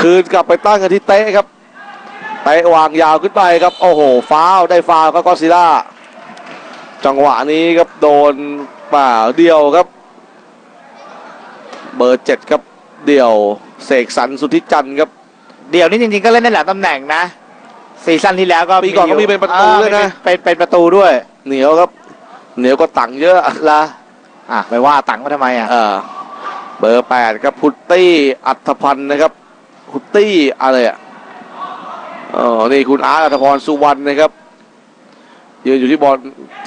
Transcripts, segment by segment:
คืนกลับไปตั้งกันที่เตะครับเตะวางยาวขึ้นไปครับ โอ้โหฟาวล์ได้ฟาวล์ครับก็อดซิลล่า จังหวะนี้ครับโดนป่าเดียวครับ เบอร์เจ็ดครับเดี่ยวเสกสรรสุทธิจันทร์ครับ เดี๋ยวนี้จริงๆก็เล่นได้หลายตำแหน่งนะซีซั่นที่แล้วก็ปีก่อนก็มีเป็นประตูอ่าด้วยนะ เป็นเป็นประตูด้วย เหนียวครับ เหนียวก็ตังค์เยอะละอะไปว่าตังค์มาทำไมอะเออเบอร์แปดครับพุตตี้อัธพันธ์นะครับ พุตตี้อะไรอะอ๋อนี่คุณอาร์ตอัธพรสุวรรณนะครับยืนอยู่ที่บอล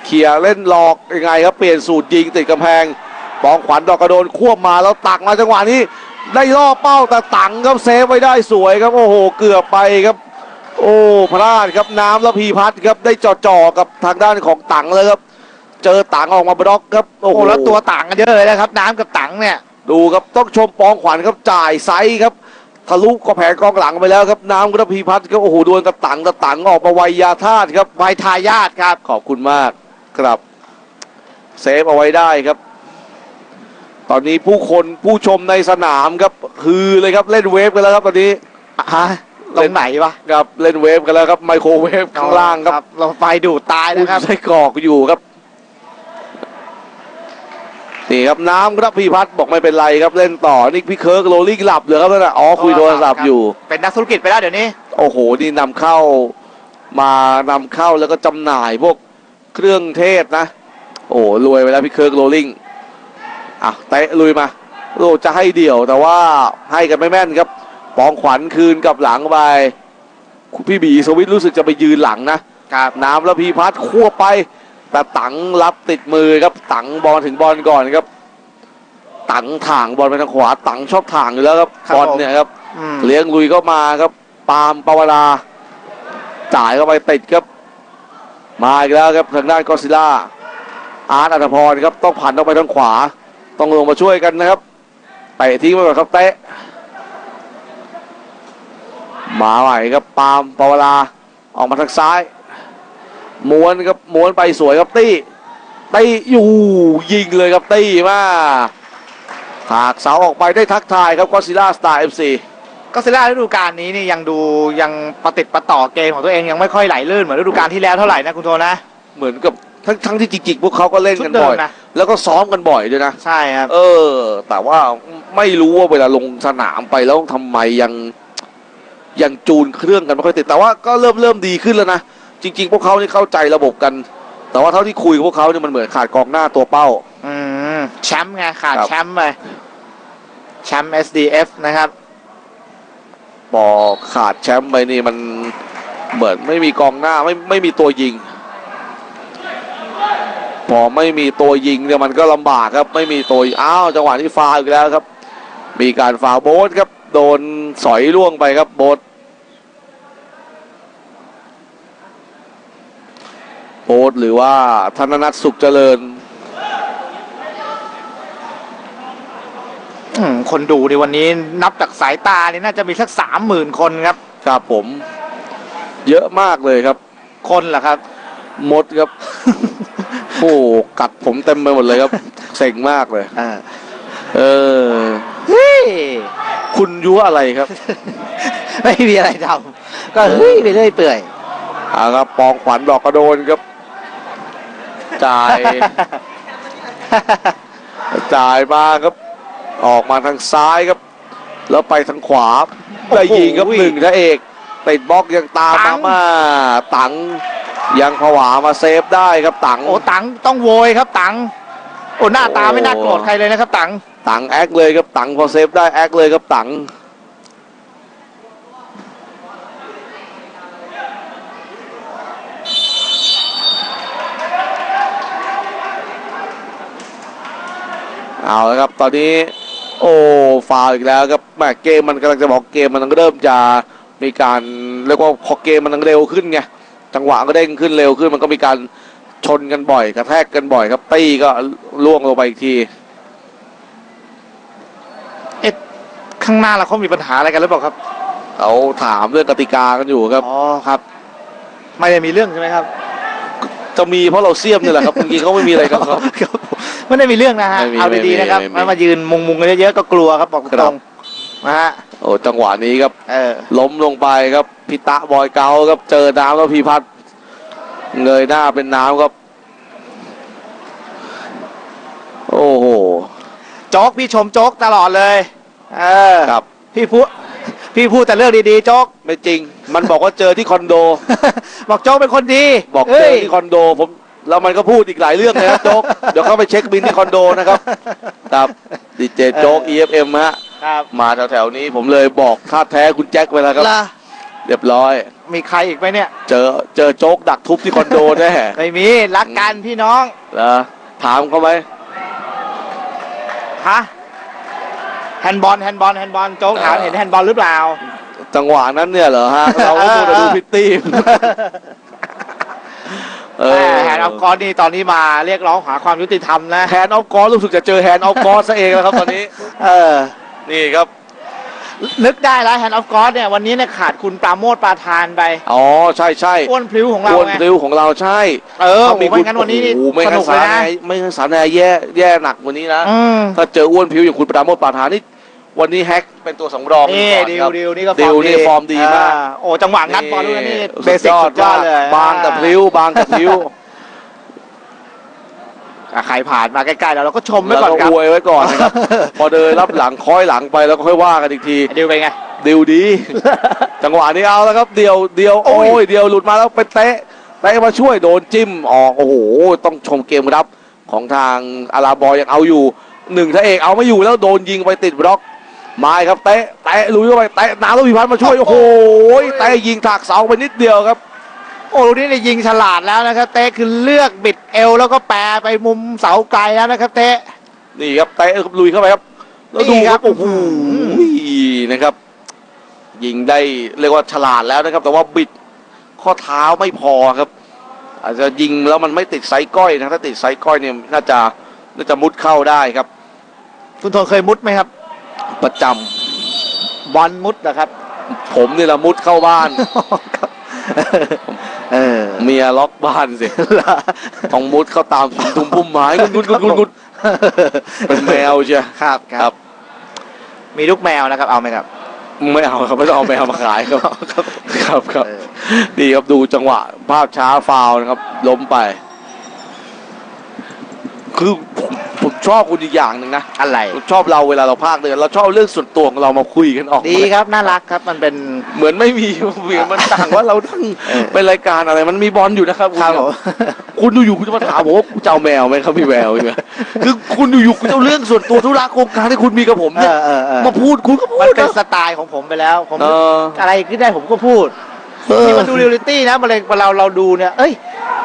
เคลียร์เล่นหลอกยังไงครับเปลี่ยนสูตรยิงติดกำแพงปองขวัญดอกกระโดนควบมาแล้วตักมาจังหวะนี้ ได้ล่อเป้าแต่ตังครับเซฟไว้ได้สวยครับโอ้โหเกือบไปครับ โอ้พลาดครับน้ำและพีพัฒน์ครับได้จ่อๆกับทางด้านของตังเลยครับ เจอตังออกมาบล็อกครับโอ้โหแล้วตัวต่างกันเยอะเลยนะครับ น้ำกับตังค์เนี่ยดูครับต้องชมปองขวัญครับจ่ายไซส์ครับ ทะลุกระแพงกองหลังไปแล้วครับน้ำกระพีพัฒน์ครับโอ้โหดวลกับตังกับตังออกมาไวยาธาตุครับไวทายาทครับ ขอบคุณมากครับเซฟเอาไว้ได้ครับ ตอนนี้ผู้คนผู้ชมในสนามครับคือเลยครับเล่นเวฟกันแล้วครับตอนนี้ฮะตรงไหนวะครับเล่นเวฟกันแล้วครับไมโครเวฟข้างล่างครับ เราไฟดูดตายคุณนะครับไส้กรอกอยู่ครับ นี่ครับน้ำครับพี่พัฒน์บอกไม่เป็นไรครับเล่นต่อนี่พี่เคิร์กโรลลิ่งหลับเลยครับนั่นนะอ๋อคุยโทรศัพท์อยู่ เป็นนักธุรกิจไปแล้วเดี๋ยวนี้ โอ้โหนี่นำเข้ามานำเข้าแล้วก็จำหน่ายพวกเครื่องเทศนะ โอ้รวยไปแล้วพี่เคิร์กโรลลิ่งอะเตะลุยมาโอ้จะให้เดี่ยวแต่ว่าให้กันไม่แม่นครับปองขวัญคืนกลับหลังไปพี่บีสวิตรู้สึกจะไปยืนหลังนะครับ น้ำแล้วพีพัฒน์ควบไป แต่ตังรับติดมือครับตังบอลถึงบอลก่อนครับ ตังถ่างบอลไปทางขวา ตังชอบถ่างอยู่แล้วครับครับบอลผมเนี่ยครับอืมเลี้ยงลุยก็มาครับปาล์มปาวราจ่ายเข้าไปติดครับ มาอีกแล้วครับทางด้านกอซิล่าอาร์ตอัธพรครับต้องผ่านออกไปทางขวา ต้องลงมาช่วยกันนะครับเตะทิ้งไปก่อนครับเตะมาใหม่ครับปาล์มปาวราออกมาทางซ้าย ม้วนครับม้วนไปสวยครับตี้ตี้อยู่ยิงเลยครับตี้มาหากเสาออกไปได้ทักทายครับกอซิล่าสตาร์เอฟซีก็เซล่าฤดูกาลนี้นี่ยังดูยังประติดประต่อเกมของตัวเองยังไม่ค่อยไหลลื่นเหมือนฤดูกาลที่แล้วเท่าไหร่นะคุณโทนะ เหมือนกับทั้งทั้งที่จริงๆพวกเขาก็เล่นกันชุดเดิมบ่อยนะแล้วก็ซ้อมกันบ่อยด้วยนะใช่ครับเออ แต่ว่าไม่รู้ว่าเวลาลงสนามไปแล้วทำไมยังยังจูนเครื่องกันไม่ค่อยติดแต่ว่าก็เริ่มเริ่มดีขึ้นแล้วนะ จริง ๆ พวกเขานี่เข้าใจระบบกัน แต่ว่าเท่าที่คุยกับพวกเขาเนี่ยมันเหมือนขาดกองหน้าตัวเป้า อืมแชมป์ไงขาดครับ แชมป์ไปแชมป์ SDF นะครับพอขาดแชมป์ไปนี่มันเหมือนไม่มีกองหน้าไม่ไม่มีตัวยิง พอไม่มีตัวยิงเนี่ยมันก็ลำบากครับ ไม่มีตัวอ้าวจังหวะที่ฟาวล์อีกแล้วครับ มีการฟาวล์โบสครับ โดนสอยล่วงไปครับโบส โบสหรือว่าธนนัทสุขเจริญอืมคนดูในวันนี้นับจากสายตานี่น่าจะมีสักสามหมื่นคนครับ ครับผม เยอะมากเลยครับ คนเหรอครับ มดครับ โอ้กัดผมเต็มไปหมดเลยครับเซ็งมากเลยอ่าเออเฮ้ยคุณยั่วอะไรครับ ไม่มีอะไรทำก็เฮ้ยไปเรื่อยเปื่อยอ่าครับปองขวัญดอกกระโดนครับ จ่าย จ่ายมาครับ ออกมาทางซ้ายครับ แล้วไปทางขวาได้ยิงครับหนึ่งนะเอกติดบล็อกยังตามมามาตังยังผวามาเซฟได้ครับตังโอ้ตังต้องโวยครับตังโอ้หน้าตาโอ้ไม่น่าโกรธใครเลยนะครับตังตังแอคเลยครับตังพอเซฟได้แอคเลยครับตัง เอาละครับ ตอนนี้ โอ้ฟาวล์อีกแล้วครับแหม่เกมมันกำลังจะบอกเกมมันเริ่มจะมีการเรียกว่าพอเกมมันเร็วขึ้นไงจังหวะก็เด้งขึ้นเร็วขึ้นมันก็มีการชนกันบ่อย กระแทกกันบ่อยครับตี้ก็ล่วงลงไปอีกทีเอ๊ะข้างหน้าเราเขามีปัญหาอะไรกันหรือเปล่าครับเขาถามเรื่องกติกากันอยู่ครับอ๋อครับ ไม่ได้มีเรื่องใช่ไหมครับ จะมีเพราะเราเสียมนี่แหละครับเมื่อกี้เขาไม่มีอะไรกับเขาครับ ไม่ได้มีเรื่องนะฮะไม่มีเอาไม่มีดีๆนะครับไม่มี ไม่มายืนมุงๆกันเยอะๆก็กลัวครับบอกครัตรบงๆนะฮะโอ้จังหวะนี้ครับเออล้มลงไปครับพิตะบอยเกาครับเจอน้ำแล้วพีพัฒน์เงยหน้าเป็นน้ำครับ โอ้โห โจ๊กพี่ชมโจ๊กตลอดเลย เออครับ พี่พูดพี่พูดแต่เรื่องดีๆโจ๊ก ไม่จริง มันบอกว่าเจอที่คอนโด บอกโจ๊กเป็นคนดีบอกเจอ้อยที่คอนโด ผม แล้วมันก็พูดอีกหลายเรื่องเลยครับโจ๊ก เดี๋ยวเข้าไปเช็คบินที่คอนโดนะครับ ครับดีเจโจ๊ก EFM ฮะครับมาแถวๆนี้ผมเลยบอกท่าแท้คุณแจ็คไปแล้วครับ ล่ะเรียบร้อย มีใครอีกไหมเนี่ย เจอเจอโจ๊กดักทุบที่คอนโดแน่ไม่มีรักกันพี่น้องแล้วถามเขาไหมฮะแฮนด์บอลแฮนด์บอลแฮนด์บอลโจ๊กถามเออเห็นแฮนด์บอลหรือเปล่า จังหวะนั้นเนี่ยเหรอฮะ เราก็มัวแต่ดูพิตตี้เอ อแฮนด์ออฟกอร์นี่ตอนนี้มาเรียกร้องหาความยุติธรรมนะแฮนด์ออฟกอร์รู้สึกจะเจอแฮนด์ออฟกอร์ซะเองแล้วครับตอนนี้ เออ นี่ครับ นึกได้แล้วแฮนด์ออฟกอร์เนี่ยวันนี้เนี่ยขาดคุณปราโมทปราทานไปอ๋อใช่ใช่อ้วนพลิ้วของเราอ้วนไงริ้วของเราใช่เออถ้าโอ้โหไม่งั้นวันนี้นี่โอ้โหไม่สงั้นุนกสาเลยรแนนะไม่งั้นสารแนแย่แย่หนักกวันนี้นะอืม ถ้าเจออ้วนผิวอย่างคุณปราโมทปาฐานนี่วันนี้แฮกเป็นตัวสำรองนี่ก่อดิควรับดิวนี่ก็ดิวนี่ฟอร์มดีมาก อ่โอ้จังหวะงัดบอลลูกนั้นนี่เบสุดสิกยอสุดดยอดเลย บางแต่พลิ้วบางแต่พลิ้ว อะใครผ่านมาใกล้ๆแล้วเราก็ชมไว้แล้วก่อนก็ครับอวยไว้ก่อนนะครับ พอเดินรับหลังคอยหลังไปแล้วก็ค่อยว่ากันอีกทีดิวเป็นไง ดิวดี จังหวะนี้เอาแล้วครับ เดียวเดียวโอ้โอ้ย ยเดียวหลุดมาแล้วไปเตะเตะมาช่วยโดนจิ้มออกโอ้โหต้องชมเกมรับของทางอาราบอยยังเอาอยู่หนึ่งถ้าเอกเอาไม่อยู่แล้วโดนยิงไปติดบล็อกไม้ครับเตะเตะลุยเข้าไปเตะน้ำแล้วพิพัฒน์มาช่วยโอ้โหเตะยิงถากเสาไปนิดเดียวครับ โอ้ลูกนี้เนี่ยยิงฉลาดแล้วนะครับ เต้คือเลือกบิดเอวแล้วก็แปรไปมุมเสาไกลแล้วนะครับ เต้นี่ครับเตะลุยเข้าไปครับแล้วดูนี่คครัรับบโอ้โหนะครับ ยิงได้เรียกว่าฉลาดแล้วนะครับ แต่ว่าบิดข้อเท้าไม่พอครับ อาจจะยิงแล้วมันไม่ติดไซส์ก้อยนะถ้าติดไซส์ก้อยเนี่ยน่าจะน่าจะมุดเข้าได้ครับ คุณโทนเคยมุดไหมครับ ประจำบอลมุดนะครับ ผมนี่ละมุดเข้าบ้าน เออเมียล็อกบ้านสิต้องมุดเข้าตามถุงทุมพุ่มไม้กุดกุดกุดกุดเป็นแมวเชียครับคครัรับบมีลูกแมวนะครับ เอาไหมครับไม่เอาครับไม่ต้องเอาแมวมาขายครับ ครับครับเออดีครับดูจังหวะ ภาพช้าฟาวล์นะครับ ล้มไป คือผม ผมชอบคุณอีกอย่างหนึ่งนะอะไร ผมชอบเราเวลาเราพากย์เลยเราชอบเรื่องส่วนตัวของเรามาคุยกันออกดีครับน่ารักครับมันเป็น เหมือนไม่มีเหมือนมันต่างว่าเราทั้งเออ เป็นรายการอะไรมันมีบอลอยู่นะครับครับณผม คุณอยู่ๆคุณจะมาถามผมว่าคุณจะเอาแมวไหมครับพี่แมวพี่แมวคือคุณอยู่ๆคุณจะเอาเรื่องส่วนตัวธุระโครงการที่คุณมีกับผมเอเนี่ยอเออเออมาพูดคุณก็พูมันดเป็นนะสไตล์ของผมไปแล้ว ผมเออ อะไรขึ้นได้ผมก็พูด เออ นี่มันดูเรียลลิตี้นะมันเลยเวลาเราดูเนี่ย เอ้ย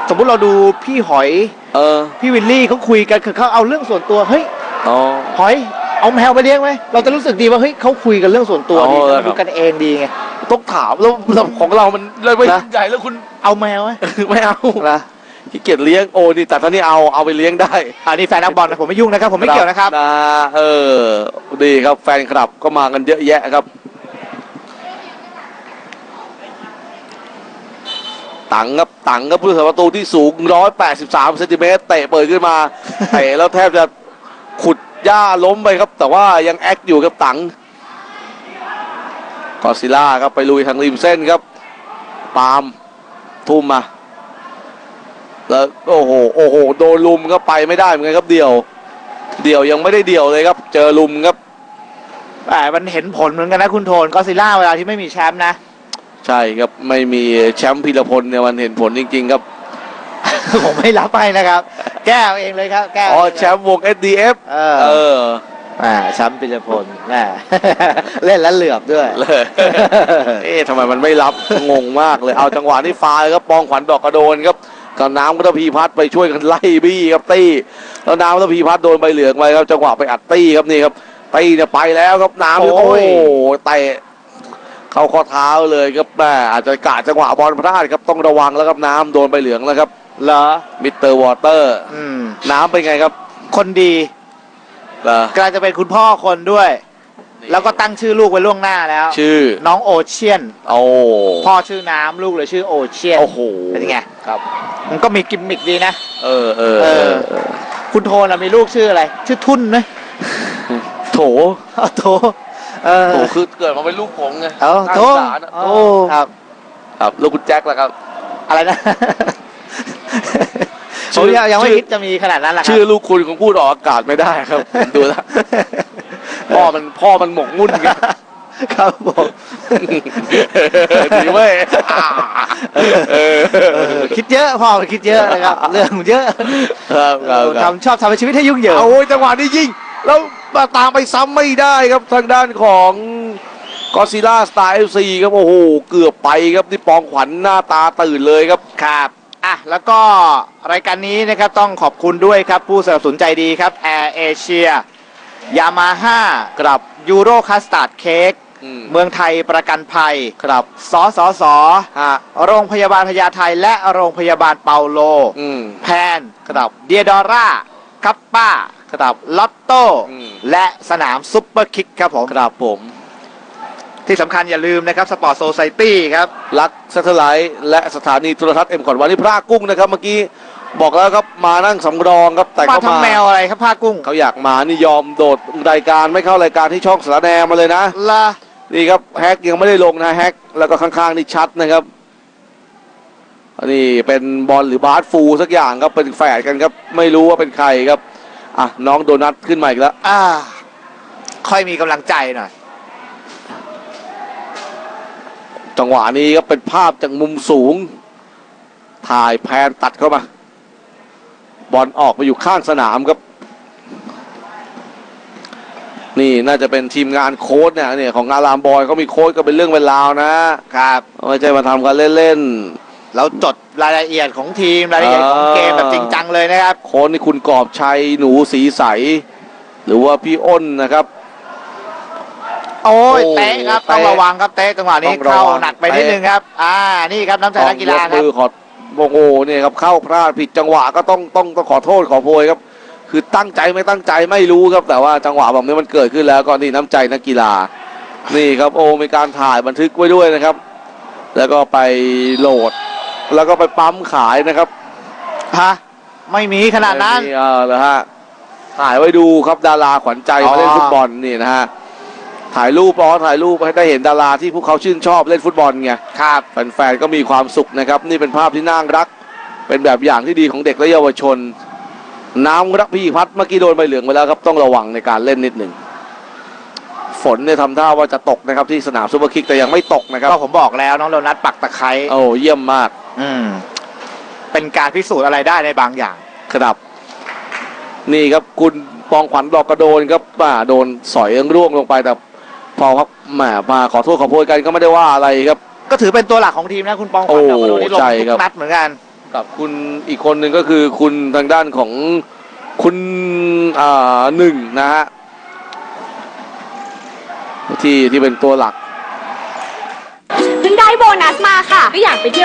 สมมุติเราดูพี่หอย เออพี่วิลลี่เขาคุยกันคือเขาเอาเรื่องส่วนตัวเฮ้ยอ๋อ หอยเอาแมวไปเลี้ยงไหมเราจะรู้สึกดีว่าเฮ้ยเขาคุยกันเรื่องส่วนตัวดีเอาแล้วมันดูครับกันเองดีไงต้องถามแล้วแล้วของเรามันเลยไม่นะใหญ่แล้วคุณ เอาแมวไหม ไม่เอานะขี้เกียจเลี้ยงโอ้นี่แต่ท่านี้เอาเอาไปเลี้ยงได้อันนี้แฟนนักบอลนะผมไม่ยุ่งนะครับ ผมไม่เกี่ยวนะครับ นะเออดีครับแฟนคลับก็มากันเยอะแยะครับ ตังครับตังครับผู้สาประตูที่สูง 183เซนติเมตรเตะเปิดขึ้นมาเตะแล้วแทบจะขุดหญ้าล้มไปครับ แต่ว่ายังแอคอยู่ครับตังกอซิล่าครับไปลุยทางริมเส้นครับ ปาล์มทุ่มมา แล้วโอ้โหโอ้โหโดนลุมก็ไปไม่ได้เหมือนกันครับเดี่ยว เดี่ยวยังไม่ได้เดี่ยวเลยครับ เจอลุมครับแต่มันเห็นผลเหมือนกันนะคุณโทนก็ซิล่าเวลาที่ไม่มีแชมป์นะ ใช่ครับไม่มีแชมป์พีรพลเนี่ยมันเห็นผลจริง ๆ ครับ ผมไม่รับให้นะครับ แก้เอาเองเลยครับ แก้อ๋อเงเลยแชมป์วง SDF เออเอออ่าแชมป์ปิรพลแน่เล่นแล้วเหลือบด้วยเลยเอ๊ะทำไมมันไม่รับงงมากเลยเอาจังหวะนี้ฟาวล์ครับปองขวัญดอกกระโดนครับกับน้ำก็ตพีพัฒน์ไปช่วยกันไล่บี้ครับตี้แล้วน้ำก็ตพีพัฒน์โดนใบเหลืองไปครับจังหวะไปอัดตี้ครับนี่ครับตี้เนี่ยไปแล้วครับน้ำเนี่ยโอ้โอ้ยโหเตะ เข้าข้อเท้าเลยครับแม่อาจจะกะจังหวะบอลพลาดครับต้องระวังแล้วครับน้ำโดนใบเหลืองแล้วครับเหรอมิสเตอร์วอเตอร์อืมน้ำเป็นไงครับ คนดีเหรอกำลังจะเป็นคุณพ่อคนด้วย แล้วก็ตั้งชื่อลูกไว้ล่วงหน้าแล้ว ชื่อน้องโอเชียนโอ้พ่อชื่อน้ำลูกเลยชื่อโอเชียนโอ้โหเป็นไงครับ มันก็มีกิมมิกดีนะเออเออเอเอออเออคุณโทนอะมีลูกชื่ออะไร ชื่อทุ่นนะโถเอาโถ เออโอ้คือเกิดมาเป็นลูกผมไงเออน่าโถสงสารอะโอ้ครับ ครับลูกคุณแจ็คแหละครับ อะไรนะชื่ผมอ ยังยังไม่ชื่อคิดจะมีขนาดนั้นแหละครับชื่อลูกคุณคงพูดออกอากาศไม่ได้ครับผมดูแล้วพ่อมันพ่อมันหมกมุ่นไงครับผมดีเว้ยเออเออคิดเยอะพ่อมันคิดเยอะนะครับ เรื่องมันเยอะครับครับครับทำชอบทำให้ชีวิตให้ยุ่งเหยิงเอาโอ้ยจังหวะนี้ยิง แล้วมาตามไปซ้ำไม่ได้ครับทางด้านของกอซิล่าสไตล์เอฟซีครับโอ้โหเกือบไปครับที่ปองขวัญหน้าตาตื่นเลยครับครับอะแล้วก็รายการนี้นะครับต้องขอบคุณด้วยครับ ผู้สนับสนุนใจดีครับ Air Asia Yamaha ครับยูโรคัสตาร์ดเค้กอืมเมืองไทยประกันภัยครับสสสฮะโรงพยาบาลพญาไทและโรงพยาบาลเปาโลอืมแพนครับเดียดอร่าคัปป้า ครับ ลอตโต้อืม และสนามซุปเปอร์คิกครับผม ครับผม ที่สำคัญอย่าลืมนะครับสปอร์ตโซไซตี้ครับ รักซัตเทอร์ไลท์และสถานีโทรทัศน์เอ็มขอนวันนี่พระกุ้งนะครับ เมื่อกี้บอกแล้วครับมานั่งสำรองครับแต่มาก็มาทำแมวอะไรครับผ้ากุ้งเขาอยากมานี่ยอมโดดรายการไม่เข้ารายการที่ช่องสารแนมาเลยนะ ละนี่ครับแฮกยังไม่ได้ลงนะแฮกแล้วก็ข้างๆนี่ชัดนะครับอันนี้เป็นบอลหรือบาสฟูสักอย่างครับเป็นแฝดกันครับ ไม่รู้ว่าเป็นใครครับ อะน้องโดนัทขึ้นมาอีกแล้ว อ่า ค่อยมีกำลังใจหน่อย จังหวะนี้ครับเป็นภาพจากมุมสูง ถ่ายแพนตัดเข้ามา บอลออกไปอยู่ข้างสนามครับ นี่น่าจะเป็นทีมงานโค้ดเนี่ยเนี่ยของอารามบอยเขามีโค้ดก็เป็นเรื่องเป็นราวนะครับ ไม่ใช่มาทำกันเล่นเราจด รายละเอียดของทีมรายละเอียดของเกมแบบจริงจังเลยนะครับๆโค้ดนี่คุณกอบชัยหนูสีใส หรือว่าพี่อ้นนะครับ โอ้ยโอ้เตะครับเตะต้องระวังครับเตะจังหวะนี้ต้องระวังเข้าหนักไปนิดนึงครับ อ่านี่ครับน้ำใจนักกีฬาต้องยครับมือขอโอ้โหเนี่ยครับเข้าพลาดผิดจังหวะก็ต้องต้องต้องขอโทษขอโพยครับ คือตั้งใจไม่ตั้งใจไม่รู้ครับ แต่ว่าจังหวะแบบนี้มันเกิดขึ้นแล้วก็นี่น้ำใจนักกีฬา นี่ครับโอ้มีการถ่ายบันทึกไว้ด้วยนะครับ แล้วก็ไปโหลด แล้วก็ไปปั๊มขายนะครับฮะไม่มีขนาดนั้นเออแล้วฮะถ่ายไว้ดูครับดาราขวัญใจอ๋อมาเล่นฟุตบอลนี่นะฮะถ่ายรูปอ๋อถ่ายรูปให้ได้เห็นดาราที่พวกเขาชื่นชอบเล่นฟุตบอลไงครับแฟนๆก็มีความสุขนะครับ นี่เป็นภาพที่น่ารัก เป็นแบบอย่างที่ดีของเด็กและเยาวชน น้ำระพีพัดเมื่อกี้โดนใบเหลืองไปแล้วครับต้องระวังในการเล่นนิดหนึ่ง ฝนเนี่ยทำท่าว่าจะตกนะครับที่สนามซูเปอร์คิกแต่ยังไม่ตกนะครับก็ผมบอกแล้วน้องโดนัทปักตะไคร้โอ้เยี่ยมมาก อืม เป็นการพิสูจน์อะไรได้ในบางอย่างครับ นี่ครับคุณปองขวัญดอกกระโดนครับมาโดนสอยร่วงลงไปแต่พอครับแหมามาขอโทษขอโพยกันก็ไม่ได้ว่าอะไรครับ ก็ถือเป็นตัวหลักของทีมนะคุณปองขวัญโอ้ดอกกระโดนนี่ลงใช่ทุครับกนัดเหมือนกันกับคุณอีกคนหนึ่งก็คือคุณทางด้านของคุณอ่าหนึ่งนะฮะ ที่ที่เป็นตัวหลัก เพิ่งได้โบนัสมาค่ะ ก็อยากไปเที่ยว